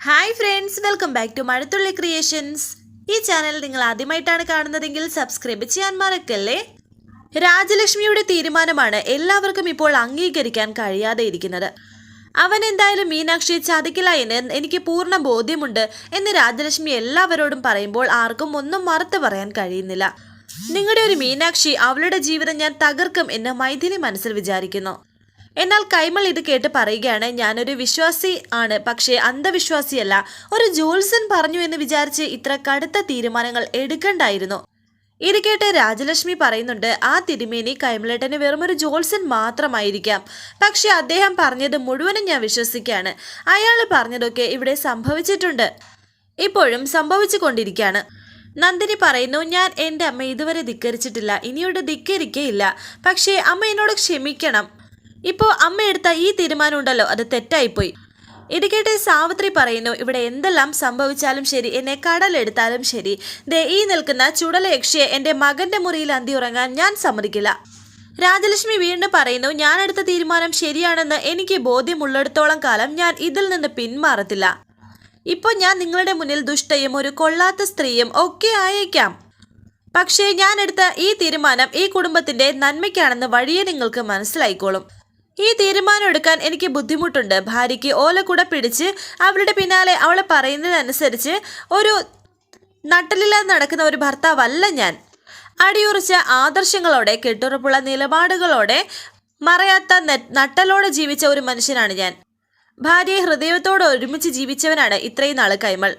Hi friends welcome back to Mazhathulli creations ഈ channel നിങ്ങൾ ആദ്യമായിട്ടാണ് കാണുന്നതെങ്കിൽ സബ്സ്ക്രൈബ് ചെയ്യാൻ മറക്കല്ലേ? രാജലക്ഷ്മിയുടെ തീരുമാനമാണ് എല്ലാവർക്കും ഇപ്പോൾ അംഗീകരിക്കാൻ കഴിയാതെ ഇരിക്കുന്നത്. അവൻ എന്തായാലും മീനാക്ഷിയെ ചതിക്കില്ല എന്ന് എനിക്ക് പൂർണ ബോധ്യമുണ്ട് എന്ന് രാജലക്ഷ്മി എല്ലാവരോടും പറയുമ്പോൾ ആർക്കും ഒന്നും മറുത്ത് പറയാൻ കഴിയുന്നില്ല. നിങ്ങളുടെ ഒരു മീനാക്ഷി അവളുടെ ജീവിതം ഞാൻ തകർക്കും എന്ന് മൈഥിലി മനസ്സിൽ വിചാരിക്കുന്നു. എന്നാൽ കൈമൾ ഇത് കേട്ട് പറയുകയാണ് ഞാനൊരു വിശ്വാസി ആണ് പക്ഷേ അന്ധവിശ്വാസിയല്ല. ഒരു ജോത്സൻ പറഞ്ഞു എന്ന് വിചാരിച്ച് ഇത്ര കടുത്ത തീരുമാനങ്ങൾ എടുക്കണ്ടായിരുന്നു. ഇത് കേട്ട് രാജലക്ഷ്മി പറയുന്നുണ്ട് ആ തിരുമേനി കൈമലേട്ടന് വെറുമൊരു ജോത്സൻ മാത്രമായിരിക്കാം. പക്ഷെ അദ്ദേഹം പറഞ്ഞത് മുഴുവനും ഞാൻ വിശ്വസിക്കുകയാണ്. അയാൾ പറഞ്ഞതൊക്കെ ഇവിടെ സംഭവിച്ചിട്ടുണ്ട്. ഇപ്പോഴും സംഭവിച്ചു കൊണ്ടിരിക്കുകയാണ് നന്ദിനി പറയുന്നു ഞാൻ എന്റെ അമ്മ ഇതുവരെ ധിക്കരിച്ചിട്ടില്ല. ഇനിയോട് ധിക്കരിക്കയില്ല പക്ഷേ അമ്മ എന്നോട് ക്ഷമിക്കണം. ഇപ്പോൾ അമ്മ എടുത്ത ഈ തീരുമാനം ഉണ്ടല്ലോ അത് തെറ്റായിപ്പോയി. ഇത് സാവിത്രി പറയുന്നു ഇവിടെ എന്തെല്ലാം സംഭവിച്ചാലും ശരി എന്നെ കടലെടുത്താലും ശരി. ദേ ഈ നിൽക്കുന്ന ചുടല യക്ഷിയെ എന്റെ മകന്റെ മുറിയിൽ അന്തി ഉറങ്ങാൻ ഞാൻ സമ്മതിക്കില്ല. രാജലക്ഷ്മി വീണ്ടും പറയുന്നു ഞാൻ എടുത്ത തീരുമാനം ശരിയാണെന്ന് എനിക്ക് ബോധ്യമുള്ളിടത്തോളം കാലം ഞാൻ ഇതിൽ നിന്ന് പിന്മാറത്തില്ല. ഇപ്പോൾ ഞാൻ നിങ്ങളുടെ മുന്നിൽ ദുഷ്ടയും ഒരു കൊള്ളാത്ത സ്ത്രീയും ഒക്കെ ആയേക്കാം. പക്ഷേ ഞാൻ എടുത്ത ഈ തീരുമാനം ഈ കുടുംബത്തിന്റെ നന്മയ്ക്കാണെന്ന് വഴിയെ നിങ്ങൾക്ക് മനസ്സിലായിക്കോളും. ഈ തീരുമാനം എടുക്കാൻ എനിക്ക് ബുദ്ധിമുട്ടുണ്ട്. ഭാര്യയ്ക്ക് ഓലക്കുട പിടിച്ച് അവളുടെ പിന്നാലെ അവളെ പറയുന്നതനുസരിച്ച് ഒരു നട്ടലില്ലാതെ നടക്കുന്ന ഒരു ഭർത്താവല്ല ഞാൻ. അടിയുറച്ച ആദർശങ്ങളോടെ കെട്ടുറപ്പുള്ള നിലപാടുകളോടെ മറയാത്ത നട്ടലോടെ ജീവിച്ച ഒരു മനുഷ്യനാണ് ഞാൻ. ഭാര്യയെ ഹൃദയത്തോടെ ഒരുമിച്ച് ജീവിച്ചവനാണ് ഇത്രയും നാൾ കൈമൾ.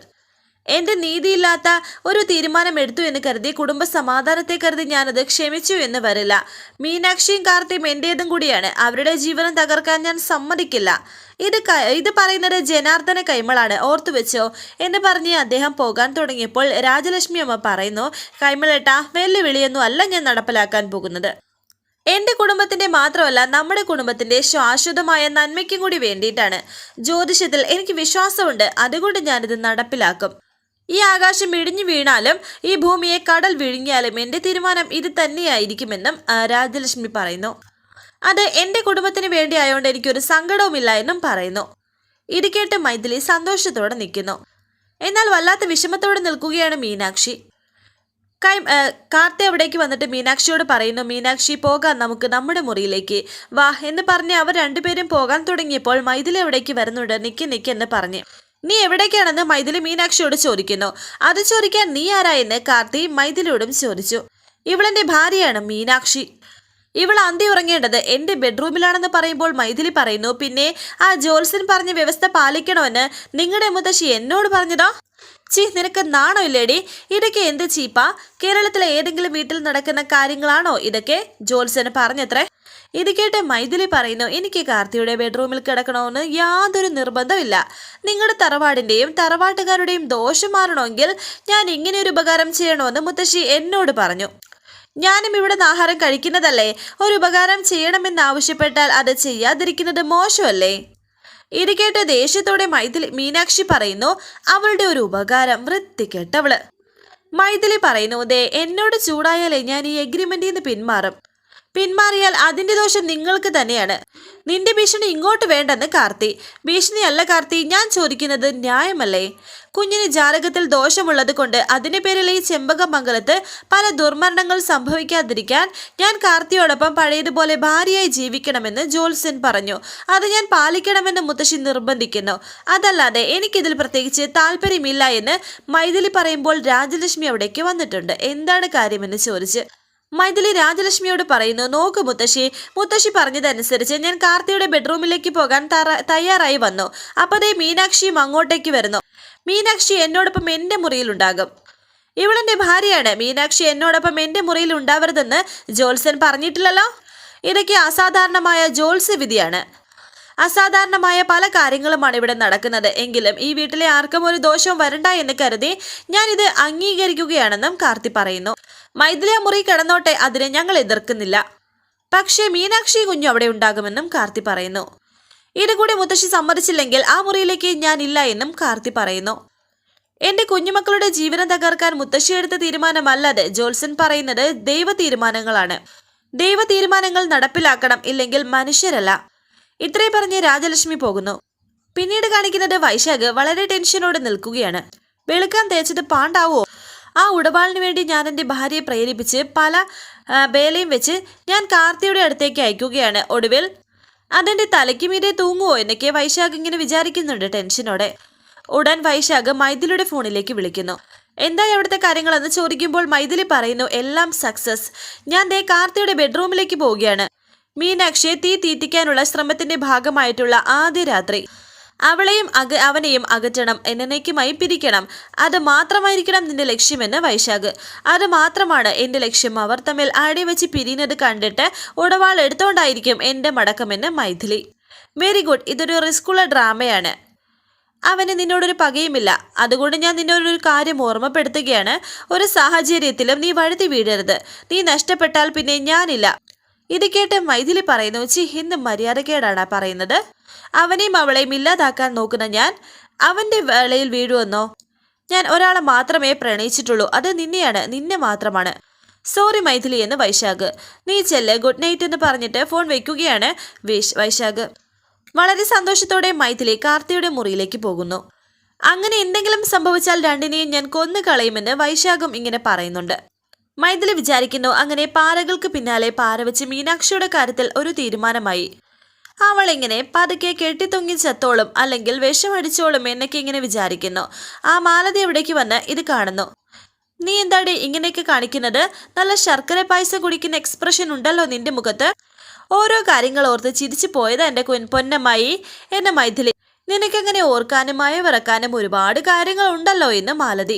എന്റെ നീതിയില്ലാത്ത ഒരു തീരുമാനം എടുത്തു എന്ന് കരുതി കുടുംബ സമാധാനത്തെ കരുതി ഞാനത് ക്ഷമിച്ചു എന്ന് വരില്ല. മീനാക്ഷിയും കാർത്തിയും എന്റേതും കൂടിയാണ്. അവരുടെ ജീവനം തകർക്കാൻ ഞാൻ സമ്മതിക്കില്ല. ഇത് ഇത് പറയുന്നത് ജനാർദ്ദന കൈമളാണ്. ഓർത്തു വെച്ചോ? എന്ന് പറഞ്ഞ് അദ്ദേഹം പോകാൻ തുടങ്ങിയപ്പോൾ രാജലക്ഷ്മി അമ്മ പറയുന്നു കൈമളേട്ട വെല്ലുവിളിയൊന്നും അല്ല ഞാൻ നടപ്പിലാക്കാൻ പോകുന്നത്. എന്റെ കുടുംബത്തിന്റെ മാത്രമല്ല നമ്മുടെ കുടുംബത്തിന്റെ ശാശ്വതമായ നന്മയ്ക്കും കൂടി വേണ്ടിയിട്ടാണ്. ജ്യോതിഷത്തിൽ എനിക്ക് വിശ്വാസമുണ്ട്. അതുകൊണ്ട് ഞാനിത് നടപ്പിലാക്കും. ഈ ആകാശം ഇടിഞ്ഞു വീണാലും ഈ ഭൂമിയെ കടൽ വിഴുങ്ങിയാലും എന്റെ തീരുമാനം ഇത് തന്നെയായിരിക്കുമെന്നും രാജലക്ഷ്മി പറയുന്നു. അത് എന്റെ കുടുംബത്തിന് വേണ്ടി ആയതുകൊണ്ട് എനിക്കൊരു സങ്കടവുമില്ല എന്നും പറയുന്നു. ഇത് കേട്ട് മൈഥിലി സന്തോഷത്തോടെ നിൽക്കുന്നു. എന്നാൽ വല്ലാത്ത വിഷമത്തോടെ നിൽക്കുകയാണ് മീനാക്ഷി. കൈ കാർത്തി അവിടേക്ക് വന്നിട്ട് മീനാക്ഷിയോട് പറയുന്നു മീനാക്ഷി പോകാം നമുക്ക് നമ്മുടെ മുറിയിലേക്ക്. വാ എന്ന് പറഞ്ഞ് അവർ രണ്ടുപേരും പോകാൻ തുടങ്ങിയപ്പോൾ മൈഥിലി എവിടേക്ക് വരുന്നുണ്ട്. നിക്ക് നിക്ക് എന്ന് പറഞ്ഞ്. നീ എവിടേക്കാണെന്ന് മൈഥിലി മീനാക്ഷിയോട് ചോദിക്കുന്നു. അത് ചോദിക്കാൻ നീ ആരായെന്ന് കാർത്തി മൈഥിലിയോടും ചോദിച്ചു. ഇവളെന്റെ ഭാര്യയാണ് മീനാക്ഷി. ഇവൾ അന്തി ഉറങ്ങേണ്ടത് എന്റെ ബെഡ്റൂമിലാണെന്ന് പറയുമ്പോൾ മൈഥിലി പറയുന്നു. പിന്നെ ആ ജോൽസൻ പറഞ്ഞ വ്യവസ്ഥ പാലിക്കണമെന്ന് നിങ്ങളുടെ മുത്തശ്ശി എന്നോട് പറഞ്ഞതോ? ചീ നിനക്ക് നാണമില്ലേടി? ഇതൊക്കെ എന്ത് ചീപ്പാ? കേരളത്തിലെ ഏതെങ്കിലും വീട്ടിൽ നടക്കുന്ന കാര്യങ്ങളാണോ ഇതൊക്കെ? ജോത്സ്യന് പറഞ്ഞത്രേ. ഇത് കേട്ട് മൈഥിലി പറയുന്നു എനിക്ക് കാർത്തിയുടെ ബെഡ്റൂമിൽ കിടക്കണമെന്ന് യാതൊരു നിർബന്ധമില്ല നിങ്ങളുടെ തറവാടിന്റെയും തറവാട്ടുകാരുടെയും ദോഷം മാറണമെങ്കിൽ ഞാൻ ഇങ്ങനെ ഒരു ഉപകാരം ചെയ്യണമെന്ന് മുത്തശ്ശി എന്നോട് പറഞ്ഞു. ഞാനും ഇവിടുന്ന് ആഹാരം കഴിക്കുന്നതല്ലേ? ഒരു ഉപകാരം ചെയ്യണമെന്ന് ആവശ്യപ്പെട്ടാൽ അത് ചെയ്യാതിരിക്കുന്നത് മോശമല്ലേ? ഇത് കേട്ട് ദേഷ്യത്തോടെ മൈഥിലി മീനാക്ഷി പറയുന്നു അവളുടെ ഒരു ഉപകാരം വൃത്തി വൃത്തികെട്ടവൾ. മൈഥിലി പറയുന്നു ദേ എന്നോട് ചൂടായാലേ ഞാൻ ഈ എഗ്രിമെന്റിൽ നിന്ന് പിന്മാറും. പിന്മാറിയാൽ അതിന്റെ ദോഷം നിങ്ങൾക്ക് തന്നെയാണ്. നിന്റെ ഭീഷണി ഇങ്ങോട്ട് വേണ്ടെന്ന് കാർത്തി. ഭീഷണിയല്ല കാർത്തി ഞാൻ ചോദിക്കുന്നത് ന്യായമല്ലേ? കുഞ്ഞിന് ജാലകത്തിൽ ദോഷമുള്ളത് കൊണ്ട് അതിന്റെ പേരിൽ ഈ ചെമ്പകമംഗലത്ത് പല ദുർമരണങ്ങൾ സംഭവിക്കാതിരിക്കാൻ ഞാൻ കാർത്തിയോടൊപ്പം പഴയതുപോലെ ഭാര്യയായി ജീവിക്കണമെന്ന് ജോൽസൻ പറഞ്ഞു. അത് ഞാൻ പാലിക്കണമെന്ന് മുത്തശ്ശി നിർബന്ധിക്കുന്നു. അതല്ലാതെ എനിക്കിതിൽ പ്രത്യേകിച്ച് താല്പര്യമില്ല എന്ന് മൈഥിലി പറയുമ്പോൾ രാജലക്ഷ്മി അവിടേക്ക് വന്നിട്ടുണ്ട്. എന്താണ് കാര്യമെന്ന് ചോദിച്ച് മൈഥിലി രാജലക്ഷ്മിയോട് പറയുന്നു നോക്ക് മുത്തശ്ശി മുത്തശ്ശി പറഞ്ഞതനുസരിച്ച് ഞാൻ കാർത്തിയുടെ ബെഡ്റൂമിലേക്ക് പോകാൻ തയ്യാറായി വന്നു. അപ്പതേ മീനാക്ഷിയും അങ്ങോട്ടേക്ക് വരുന്നു. മീനാക്ഷി എന്നോടൊപ്പം എന്റെ മുറിയിലുണ്ടാകും. ഇവളെന്റെ ഭാര്യയാണ്. മീനാക്ഷി എന്നോടൊപ്പം എന്റെ മുറിയിൽ ഉണ്ടാവരുതെന്ന് ജോൽസൻ പറഞ്ഞിട്ടില്ലല്ലോ? ഇതൊക്കെ അസാധാരണമായ ജോൽസ് വിധിയാണ്. അസാധാരണമായ പല കാര്യങ്ങളുമാണ് ഇവിടെ നടക്കുന്നത്. എങ്കിലും ഈ വീട്ടിലെ ആർക്കും ഒരു ദോഷവും വരണ്ട എന്ന് കരുതി ഞാനിത് അംഗീകരിക്കുകയാണെന്നും കാർത്തി പറയുന്നു. മൈഥിലി ആ മുറി കിടന്നോട്ടെ അതിനെ ഞങ്ങൾ എതിർക്കുന്നില്ല. പക്ഷേ മീനാക്ഷി കുഞ്ഞു അവിടെ ഉണ്ടാകുമെന്നും കാർത്തി പറയുന്നു. ഇത് കൂടി മുത്തശ്ശി സമ്മതിച്ചില്ലെങ്കിൽ ആ മുറിയിലേക്ക് ഞാൻ ഇല്ല എന്നും കാർത്തി പറയുന്നു. എന്റെ കുഞ്ഞുമക്കളുടെ ജീവനം തകർക്കാൻ മുത്തശ്ശി എടുത്ത തീരുമാനമല്ലാതെ ജോത്സൻ പറയുന്നത് ദൈവ തീരുമാനങ്ങളാണ് ദൈവ തീരുമാനങ്ങൾ നടപ്പിലാക്കണം ഇല്ലെങ്കിൽ മനുഷ്യരല്ല. ഇത്രയും പറഞ്ഞ് രാജലക്ഷ്മി പോകുന്നു. പിന്നീട് കാണിക്കുന്നത് വൈശാഖ് വളരെ ടെൻഷനോടെ നിൽക്കുകയാണ്. വെളുക്കാൻ തേച്ചത് പാണ്ടാവോ? ആ ഉടപാളിന് വേണ്ടി ഞാൻ എന്റെ ഭാര്യയെ പ്രേരിപ്പിച്ച് പല വേലയും വെച്ച് ഞാൻ കാർത്തിയുടെ അടുത്തേക്ക് അയക്കുകയാണ്. ഒടുവിൽ അതെന്റെ തലയ്ക്ക് മീരെ തൂങ്ങുമോ എന്നൊക്കെ വൈശാഖ് ഇങ്ങനെ വിചാരിക്കുന്നുണ്ട് ടെൻഷനോടെ. ഉടൻ വൈശാഖ് മൈഥിലിയുടെ ഫോണിലേക്ക് വിളിക്കുന്നു. എന്തായി അവിടുത്തെ കാര്യങ്ങളെന്ന് ചോദിക്കുമ്പോൾ മൈഥിലി പറയുന്നു എല്ലാം സക്സസ്. ഞാൻ ദേ കാർത്തിയുടെ ബെഡ്റൂമിലേക്ക് പോവുകയാണ്. മീനാക്ഷിയെ തീ തീറ്റിക്കാനുള്ള ശ്രമത്തിന്റെ ഭാഗമായിട്ടുള്ള ആദ്യ രാത്രി. അവളെയും അക അവനെയും അകറ്റണം എന്നേക്കുമായി പിരിക്കണം. അത് മാത്രമായിരിക്കണം നിന്റെ ലക്ഷ്യമെന്ന് വൈശാഖ്. അത് മാത്രമാണ് എന്റെ ലക്ഷ്യം. അവർ തമ്മിൽ അടിവെച്ച് പിരിയുന്നത് കണ്ടിട്ട് ഉടവാൾ എടുത്തോണ്ടായിരിക്കും എന്റെ മടക്കമെന്ന് മൈഥിലി. Very good. ഇതൊരു റിസ്ക്കുള്ള ഡ്രാമയാണ്. അവന് നിന്നോടൊരു പകയുമില്ല. അതുകൊണ്ട് ഞാൻ നിന്നോടൊരു കാര്യം ഓർമ്മപ്പെടുത്തുകയാണ്. ഒരു സാഹചര്യത്തിലും നീ വഴുതി വീഴരുത്. നീ നഷ്ടപ്പെട്ടാൽ പിന്നെ ഞാനില്ല. ഇത് കേട്ട് മൈഥിലി പറയുന്നു ചി ഇന്ന് മര്യാദക്കേടാണ് പറയുന്നത്? അവനെയും അവളെയും ഇല്ലാതാക്കാൻ നോക്കുന്ന ഞാൻ അവന്റെ വേളയിൽ വീഴുമെന്നോ? ഞാൻ ഒരാളെ മാത്രമേ പ്രണയിച്ചിട്ടുള്ളൂ. അത് നിന്നെയാണ്. നിന്നെ മാത്രമാണ്. സോറി മൈഥിലി എന്ന് വൈശാഖ്. നീ ചെല്ല്. ഗുഡ് നൈറ്റ് എന്ന് പറഞ്ഞിട്ട് ഫോൺ വെക്കുകയാണ് വിഷ് വൈശാഖ്. വളരെ സന്തോഷത്തോടെ മൈഥിലി കാർത്തിയുടെ മുറിയിലേക്ക് പോകുന്നു. അങ്ങനെ എന്തെങ്കിലും സംഭവിച്ചാൽ രണ്ടിനെയും ഞാൻ കൊന്നു കളയുമെന്ന് വൈശാഖും ഇങ്ങനെ പറയുന്നുണ്ട്. മൈഥിലി വിചാരിക്കുന്നു അങ്ങനെ പാറകൾക്ക് പിന്നാലെ പാറ വെച്ച് മീനാക്ഷിയുടെ കാര്യത്തിൽ ഒരു തീരുമാനമായി. അവൾ ഇങ്ങനെ പതുക്കെ കെട്ടിത്തൊങ്ങി ചത്തോളും അല്ലെങ്കിൽ വിഷമടിച്ചോളും എന്നൊക്കെ ഇങ്ങനെ വിചാരിക്കുന്നു. ആ മാലതി എവിടേക്ക് വന്ന് ഇത് കാണുന്നു. നീ എന്താടി ഇങ്ങനെയൊക്കെ കാണിക്കുന്നത്? നല്ല ശർക്കര പായസം കുടിക്കുന്ന എക്സ്പ്രഷൻ ഉണ്ടല്ലോ നിന്റെ മുഖത്ത്? ഓരോ കാര്യങ്ങൾ ഓർത്ത് ചിരിച്ചു പോയത് എന്റെ പൊന്നമ്മായി എന്നെ മൈഥിലി. നിനക്കങ്ങനെ ഓർക്കാനും മയവിറക്കാനും ഒരുപാട് കാര്യങ്ങൾ ഉണ്ടല്ലോ എന്ന് മാലതി.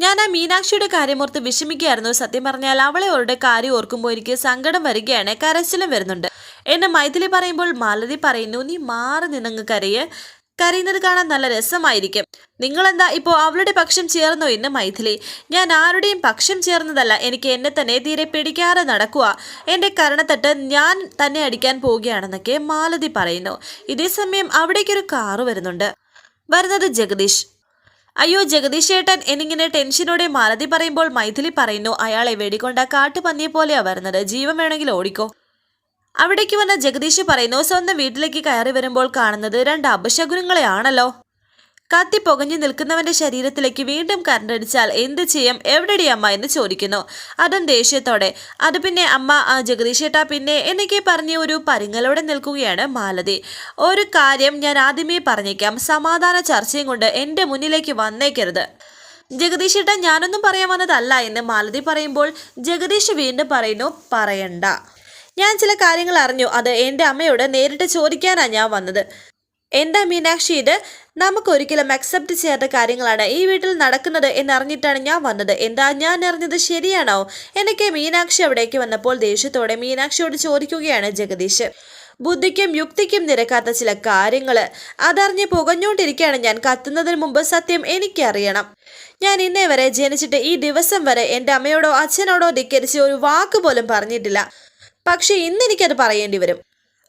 ഞാൻ ആ മീനാക്ഷിയുടെ കാര്യമോർത്ത് വിഷമിക്കുകയായിരുന്നു. സത്യം പറഞ്ഞാൽ അവളെ അവളുടെ കാര്യം ഓർക്കുമ്പോൾ എനിക്ക് സങ്കടം വരികയാണ്. കരച്ചിലും വരുന്നുണ്ട്. എന്നെ മൈഥിലി പറയുമ്പോൾ മാലതി പറയുന്നു നീ മാറി നിന്നങ്ങ് കരയെ. കരയുന്നത് കാണാൻ നല്ല രസമായിരിക്കും. നിങ്ങളെന്താ ഇപ്പോൾ അവളുടെ പക്ഷം ചേർന്നോ എന്ന് മൈഥിലി? ഞാൻ ആരുടെയും പക്ഷം ചേർന്നതല്ല. എനിക്ക് എന്നെ തന്നെ തീരെ പിടിക്കാതെ നടക്കുക എന്റെ കരണത്തട്ട് ഞാൻ തന്നെ അടിക്കാൻ പോവുകയാണെന്നൊക്കെ മാലതി പറയുന്നു. ഇതേ സമയം അവിടേക്കൊരു കാറ് വരുന്നുണ്ട്. വരുന്നത് ജഗദീഷ്. അയ്യോ ജഗദീഷ് ഏട്ടൻ എന്നിങ്ങനെ ടെൻഷനോടെ മാലതി പറയുമ്പോൾ മൈഥിലി പറയുന്നു അയാളെ വെടികൊണ്ട കാട്ടുപന്നിയെ പോലെയാണ് വരുന്നത്. ജീവൻ വേണമെങ്കിൽ ഓടിക്കോ. അവിടേക്ക് വന്ന ജഗദീഷ് പറയുന്നു സ്വന്തം വീട്ടിലേക്ക് കയറി വരുമ്പോൾ കാണുന്നത് രണ്ട് അപശകുനങ്ങളെയാണല്ലോ. കത്തി പുകഞ്ഞു നിൽക്കുന്നവന്റെ ശരീരത്തിലേക്ക് വീണ്ടും കരണ്ടടിച്ചാൽ എന്ത് ചെയ്യും? എവിടെടി അമ്മ? എന്ന് ചോദിക്കുന്നു. അതും ദേഷ്യത്തോടെ. അത് പിന്നെ അമ്മ ജഗദീഷേട്ടാ പിന്നെ എന്നൊക്കെ പറഞ്ഞ് ഒരു പരിങ്ങലോടെ നിൽക്കുകയാണ് മാലതി. ഒരു കാര്യം ഞാൻ ആദ്യമേ പറഞ്ഞേക്കാം. സമാധാന ചർച്ചയും കൊണ്ട് എന്റെ മുന്നിലേക്ക് വന്നേക്കരുത്. ജഗദീഷേട്ടാ ഞാനൊന്നും പറയാൻ വന്നതല്ല എന്ന് മാലതി പറയുമ്പോൾ ജഗദീഷ് വീണ്ടും പറയുന്നു പറയണ്ട. ഞാൻ ചില കാര്യങ്ങൾ അറിഞ്ഞു. അത് എന്റെ അമ്മയോട് നേരിട്ട് ചോദിക്കാനാണ് ഞാൻ വന്നത്. എന്താ മീനാക്ഷി ഇത്? നമുക്കൊരിക്കലും അക്സെപ്റ്റ് ചെയ്യാത്ത കാര്യങ്ങളാണ് ഈ വീട്ടിൽ നടക്കുന്നത് എന്നറിഞ്ഞിട്ടാണ് ഞാൻ വന്നത്. എന്താ ഞാൻ അറിഞ്ഞത് ശരിയാണോ? എനിക്ക് മീനാക്ഷി അവിടേക്ക് വന്നപ്പോൾ ദേഷ്യത്തോടെ മീനാക്ഷിയോട് ചോദിക്കുകയാണ് ജഗദീഷ് ബുദ്ധിക്കും യുക്തിക്കും നിരക്കാത്ത ചില കാര്യങ്ങൾ അതറിഞ്ഞ് പുകഞ്ഞുകൊണ്ടിരിക്കുകയാണ് ഞാൻ. കത്തുന്നതിന് മുമ്പ് സത്യം എനിക്കറിയണം. ഞാൻ ഇന്നേ വരെ ജനിച്ചിട്ട് ഈ ദിവസം വരെ എന്റെ അമ്മയോടോ അച്ഛനോടോ ധിക്കരിച്ച് ഒരു വാക്ക് പോലും പറഞ്ഞിട്ടില്ല. പക്ഷെ ഇന്ന് എനിക്കത് പറയേണ്ടി വരും.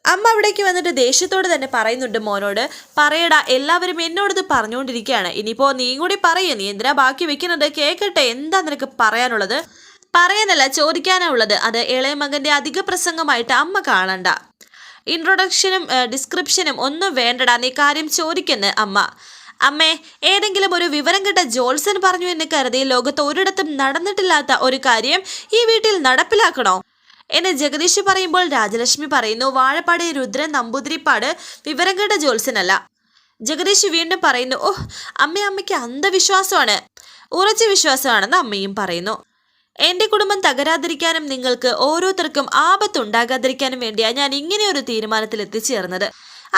അമ്മ അവിടേക്ക് വന്നിട്ട് ദേഷ്യത്തോടെ തന്നെ പറയുന്നുണ്ട് മോനോട്. പറയടാ എല്ലാവരും എന്നോടത് പറഞ്ഞുകൊണ്ടിരിക്കുകയാണ്. ഇനിയിപ്പോ നീ കൂടി പറയൂ. നീ എന്തിനാ ബാക്കി വെക്കുന്നത്? കേൾക്കട്ടെ എന്താ നിനക്ക് പറയാനുള്ളത്? പറയാനല്ല ചോദിക്കാനാ ഉള്ളത്. അത് ഇളയ മകന്റെ അധിക പ്രസംഗമായിട്ട് അമ്മ കാണണ്ട. ഇൻട്രൊഡക്ഷനും ഡിസ്ക്രിപ്ഷനും ഒന്നും വേണ്ടടാ. നീ കാര്യം ചോദിക്കുന്ന അമ്മ. അമ്മേ ഏതെങ്കിലും ഒരു വിവരം കിട്ട ജോൾസൺ പറഞ്ഞു എന്ന് കരുതി ലോകത്ത് ഒരിടത്തും നടന്നിട്ടില്ലാത്ത ഒരു കാര്യം ഈ വീട്ടിൽ നടപ്പിലാക്കണോ? എന്നെ ജഗദീഷ് പറയുമ്പോൾ രാജലക്ഷ്മി പറയുന്നു വാഴപ്പാട് രുദ്രൻ നമ്പൂതിരിപ്പാട് വിവരം കേട്ട ജോത്സ്യനല്ല ജഗദീഷ് വീണ്ടും പറയുന്നു ഓഹ് അമ്മ അമ്മയ്ക്ക് അന്ധവിശ്വാസമാണ്. ഉറച്ച വിശ്വാസമാണെന്ന് അമ്മയും പറയുന്നു. എന്റെ കുടുംബം തകരാതിരിക്കാനും നിങ്ങൾക്ക് ഓരോരുത്തർക്കും ആപത്തുണ്ടാകാതിരിക്കാനും വേണ്ടിയാണ് ഞാൻ ഇങ്ങനെ ഒരു തീരുമാനത്തിൽ എത്തിച്ചേർന്നത്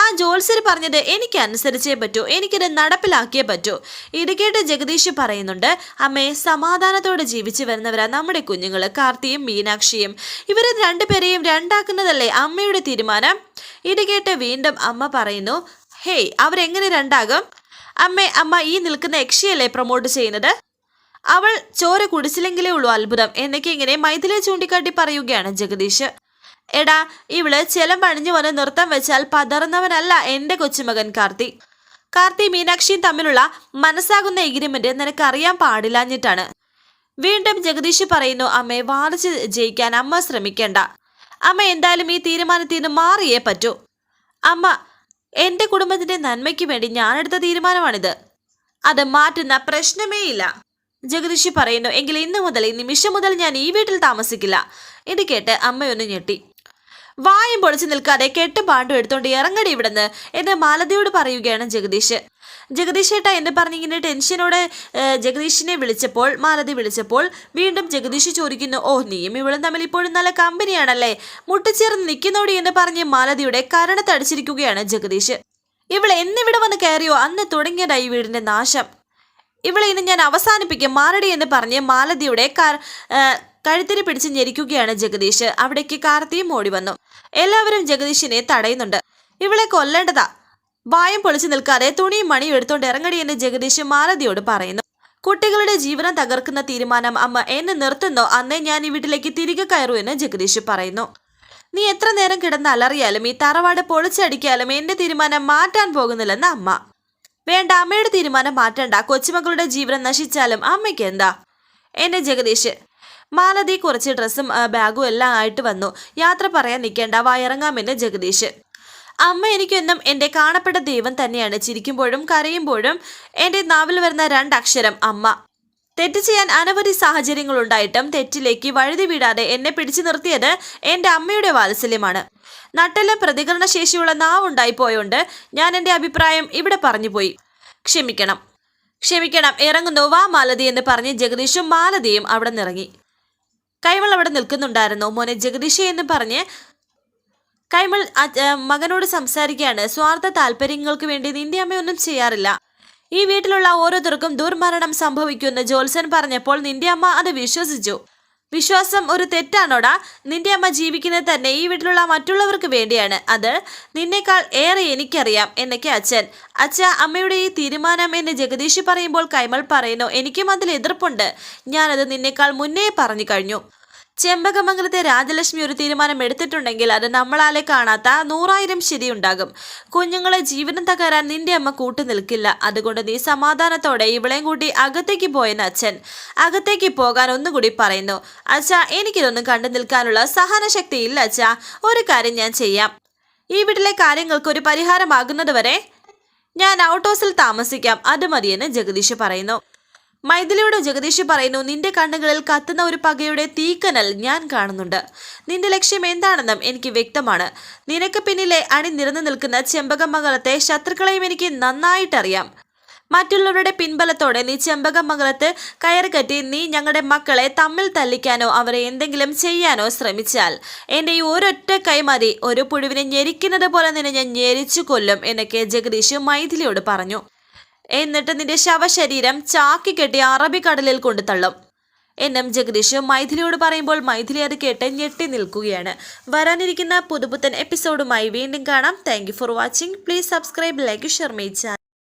ആ ജോത്സ്യർ പറഞ്ഞത് എനിക്ക് അനുസരിച്ചേ പറ്റൂ എനിക്കിത് നടപ്പിലാക്കിയേ പറ്റൂ. ഇത് ജഗദീഷ് പറയുന്നുണ്ട് അമ്മേ സമാധാനത്തോടെ ജീവിച്ചു വരുന്നവരാ നമ്മുടെ കുഞ്ഞുങ്ങൾ കാർത്തിയും മീനാക്ഷിയും. ഇവരെ രണ്ടുപേരെയും രണ്ടാക്കുന്നതല്ലേ അമ്മയുടെ തീരുമാനം? ഇത് കേട്ട് വീണ്ടും അമ്മ പറയുന്നു ഹേയ് അവരെങ്ങനെ രണ്ടാകും? അമ്മേ അമ്മ ഈ നിൽക്കുന്ന യക്ഷിയല്ലേ പ്രൊമോട്ട് ചെയ്യുന്നത്? അവൾ ചോര കുടിച്ചില്ലെങ്കിലേ ഉള്ളൂ അത്ഭുതം എന്നൊക്കെ ഇങ്ങനെ മൈഥിലെ ചൂണ്ടിക്കാട്ടി പറയുകയാണ് ജഗദീഷ്. എടാ ഇവൾ ചെലം പണിഞ്ഞു വന്ന് നൃത്തം വെച്ചാൽ പതറുന്നവനല്ല എന്റെ കൊച്ചുമകൻ കാർത്തി. കാർത്തി മീനാക്ഷിയും തമ്മിലുള്ള മനസ്സാകുന്ന എഗ്രിമെന്റ് നിനക്ക് അറിയാൻ പാടില്ലാഞ്ഞിട്ടാണ്. വീണ്ടും ജഗദീഷ് പറയുന്നു അമ്മയെ വാദിച്ച് ജയിക്കാൻ അമ്മ ശ്രമിക്കേണ്ട. അമ്മ എന്തായാലും ഈ തീരുമാനത്തിൽ നിന്ന് മാറിയേ പറ്റൂ. അമ്മ എന്റെ കുടുംബത്തിന്റെ നന്മയ്ക്ക് വേണ്ടി ഞാനെടുത്ത തീരുമാനമാണിത്. അത് മാറ്റുന്ന പ്രശ്നമേ ഇല്ല. ജഗദീഷ് പറയുന്നു എങ്കിൽ ഇന്നു മുതൽ ഈ നിമിഷം മുതൽ ഞാൻ ഈ വീട്ടിൽ താമസിക്കില്ല. ഇത് കേട്ട് അമ്മയൊന്ന് ഞെട്ടി. വായും പൊളിച്ചു നിൽക്കാതെ കെട്ടും പാണ്ടും എടുത്തോണ്ട് ഇറങ്ങടി ഇവിടുന്ന് എന്ന് മാലതിയോട് പറയുകയാണ് ജഗദീഷ്. ജഗദീഷ് ഏട്ടാ എന്ന് പറഞ്ഞിങ്ങനെ ടെൻഷനോടെ ജഗദീഷിനെ വിളിച്ചപ്പോൾ മാലതി വിളിച്ചപ്പോൾ വീണ്ടും ജഗദീഷ് ചോദിക്കുന്നു ഓ നീയും ഇവളും തമ്മിൽ ഇപ്പോഴും നല്ല കമ്പനിയാണല്ലേ? മുട്ടിച്ചേർന്ന് നിൽക്കുന്നോടി എന്ന് പറഞ്ഞ് മാലതിയുടെ കരണത്തടിച്ചിരിക്കുകയാണ് ജഗദീഷ്. ഇവൾ എന്നിവിടെ വന്ന് കയറിയോ? അന്ന് തുടങ്ങിയതായി വീടിന്റെ നാശം. ഇവളെ ഇന്ന് ഞാൻ അവസാനിപ്പിക്കും മാറടി എന്ന് പറഞ്ഞ് മാലതിയുടെ കഴുത്തിന് പിടിച്ച് ഞെരിക്കുകയാണ് ജഗദീഷ്. അവിടേക്ക് കാർത്തിയും ഓടി വന്നു. എല്ലാവരും ജഗദീഷിനെ തടയുന്നുണ്ട്. ഇവളെ കൊല്ലേണ്ടതാ. വായം പൊളിച്ചു നിൽക്കാതെ തുണിയും മണിയും എടുത്തോണ്ട് ഇറങ്ങടി എന്ന് ജഗദീഷ് മാലതിയോട് പറയുന്നു. കുട്ടികളുടെ ജീവനം തകർക്കുന്ന തീരുമാനം അമ്മ എന്നെ നിർത്തുന്നോ? അന്നേ ഞാൻ ഈ വീട്ടിലേക്ക് തിരികെ കയറൂ എന്ന് ജഗദീഷ് പറയുന്നു. നീ എത്ര നേരം കിടന്ന് അലറിയാലും ഈ തറവാട് പൊളിച്ചടിക്കാലും എന്റെ തീരുമാനം മാറ്റാൻ പോകുന്നില്ലെന്ന് അമ്മ. വേണ്ട അമ്മയുടെ തീരുമാനം മാറ്റണ്ട. കൊച്ചുമക്കളുടെ ജീവനം നശിച്ചാലും അമ്മയ്ക്ക് എന്താ? എന്നെ ജഗദീഷ് മാലതി കുറച്ച് ഡ്രസ്സും ബാഗും എല്ലാം ആയിട്ട് വന്നു. യാത്ര പറയാൻ നിൽക്കേണ്ട വായിറങ്ങാമെന്ന് ജഗദീഷ് അമ്മ എനിക്കൊന്നും എന്റെ കാണപ്പെട്ട ദൈവം തന്നെയാണ്. ചിരിക്കുമ്പോഴും കരയുമ്പോഴും എന്റെ നാവിൽ വരുന്ന രണ്ടക്ഷരം അമ്മ. തെറ്റ് ചെയ്യാൻ അനവധി സാഹചര്യങ്ങളുണ്ടായിട്ടും തെറ്റിലേക്ക് വഴുതി വീടാതെ എന്നെ പിടിച്ചു നിർത്തിയത് എന്റെ അമ്മയുടെ വാത്സല്യമാണ്. നട്ടെല്ലാം പ്രതികരണശേഷിയുള്ള നാവുണ്ടായി പോയോണ്ട് ഞാൻ എന്റെ അഭിപ്രായം ഇവിടെ പറഞ്ഞുപോയി. ക്ഷമിക്കണം. ക്ഷമിക്കണം. ഇറങ്ങുന്നു. വാ മാലതി എന്ന് പറഞ്ഞ് ജഗദീഷും മാലതിയും അവിടെ നിറങ്ങി. കൈമൾ അവിടെ നിൽക്കുന്നുണ്ടായിരുന്നു. മോനെ ജഗദീഷ് എന്ന് പറഞ്ഞ് കൈമൾ മകനോട് സംസാരിക്കുകയാണ്. സ്വാർത്ഥ താല്പര്യങ്ങൾക്ക് വേണ്ടി നിന്റെ അമ്മയൊന്നും ചെയ്യാറില്ല. ഈ വീട്ടിലുള്ള ഓരോരുത്തർക്കും ദുർമരണം സംഭവിക്കുമെന്ന് ജോത്സൻ പറഞ്ഞപ്പോൾ നിന്റെ അമ്മ അത് വിശ്വസിച്ചു. വിശ്വാസം ഒരു തെറ്റാണോടാ? നിന്റെ അമ്മ ജീവിക്കുന്നത് തന്നെ ഈ വീട്ടിലുള്ള മറ്റുള്ളവർക്ക് വേണ്ടിയാണ്. അത് നിന്നേക്കാൾ ഏറെ എനിക്കറിയാം എന്നൊക്കെ അച്ഛൻ. അച്ഛ അമ്മയുടെ ഈ തീരുമാനം എന്ന് ജഗദീഷ് പറയുമ്പോൾ കൈമൾ പറയുന്നു എനിക്കും അതിൽ എതിർപ്പുണ്ട്. ഞാനത് നിന്നേക്കാൾ മുന്നേ പറഞ്ഞു കഴിഞ്ഞു. ചെമ്പകമംഗലത്തെ രാജലക്ഷ്മി ഒരു തീരുമാനം എടുത്തിട്ടുണ്ടെങ്കിൽ അത് നമ്മളാലെ കാണാത്ത നൂറായിരം ശരിയുണ്ടാകും. കുഞ്ഞുങ്ങളെ ജീവനം തകരാൻ നിന്റെ അമ്മ കൂട്ടു നിൽക്കില്ല. അതുകൊണ്ട് നീ സമാധാനത്തോടെ ഇവളെയും കൂട്ടി അകത്തേക്ക് പോയെന്ന് അച്ഛൻ അകത്തേക്ക് പോകാൻ ഒന്നുകൂടി പറയുന്നു. അച്ഛാ എനിക്കിതൊന്നും കണ്ടു നിൽക്കാനുള്ള സഹനശക്തി ഇല്ല അച്ഛാ. ഒരു കാര്യം ഞാൻ ചെയ്യാം. ഈ വീട്ടിലെ കാര്യങ്ങൾക്ക് ഒരു പരിഹാരമാകുന്നതുവരെ ഞാൻ ഔട്ട് ഹൗസിൽ താമസിക്കാം. അത് മതിയെന്ന് ജഗദീഷ് പറയുന്നു. മൈഥിലിയോട് ജഗദീഷ് പറയുന്നു നിന്റെ കണ്ണുകളിൽ കത്തുന്ന ഒരു പകയുടെ തീക്കനൽ ഞാൻ കാണുന്നുണ്ട്. നിന്റെ ലക്ഷ്യം എന്താണെന്നും എനിക്ക് വ്യക്തമാണ്. നിനക്ക് പിന്നിലെ അണി അണിനിരന്നു നിൽക്കുന്ന ചെമ്പകമംഗലത്തെ ശത്രുക്കളെയും എനിക്ക് നന്നായിട്ടറിയാം. മറ്റുള്ളവരുടെ പിൻബലത്തോടെ നീ ചെമ്പകമംഗലത്ത് കയറുകറ്റി നീ ഞങ്ങളുടെ മക്കളെ തമ്മിൽ തല്ലിക്കാനോ അവരെ എന്തെങ്കിലും ചെയ്യാനോ ശ്രമിച്ചാൽ എന്റെ ഈ ഒരൊറ്റ കൈമതി ഒരു പുഴുവിനെ ഞെരിക്കുന്നത് പോലെ നിന്നെ ഞാൻ ഞെരിച്ചു കൊല്ലും എന്നൊക്കെ ജഗദീഷ് മൈഥിലിയോട് പറഞ്ഞു. എന്നിട്ട് നിന്റെ ശവശരീരം ചാക്കി കെട്ടി അറബിക്കടലിൽ കൊണ്ടു തള്ളും. എൻ എം ജഗദീഷ് മൈഥിലിയോട് പറയുമ്പോൾ മൈഥിലി അത് കേട്ട് ഞെട്ടി നിൽക്കുകയാണ്. വരാനിരിക്കുന്ന പുതുപുത്തൻ എപ്പിസോഡുമായി വീണ്ടും കാണാം. Thank for watching please subscribe like share my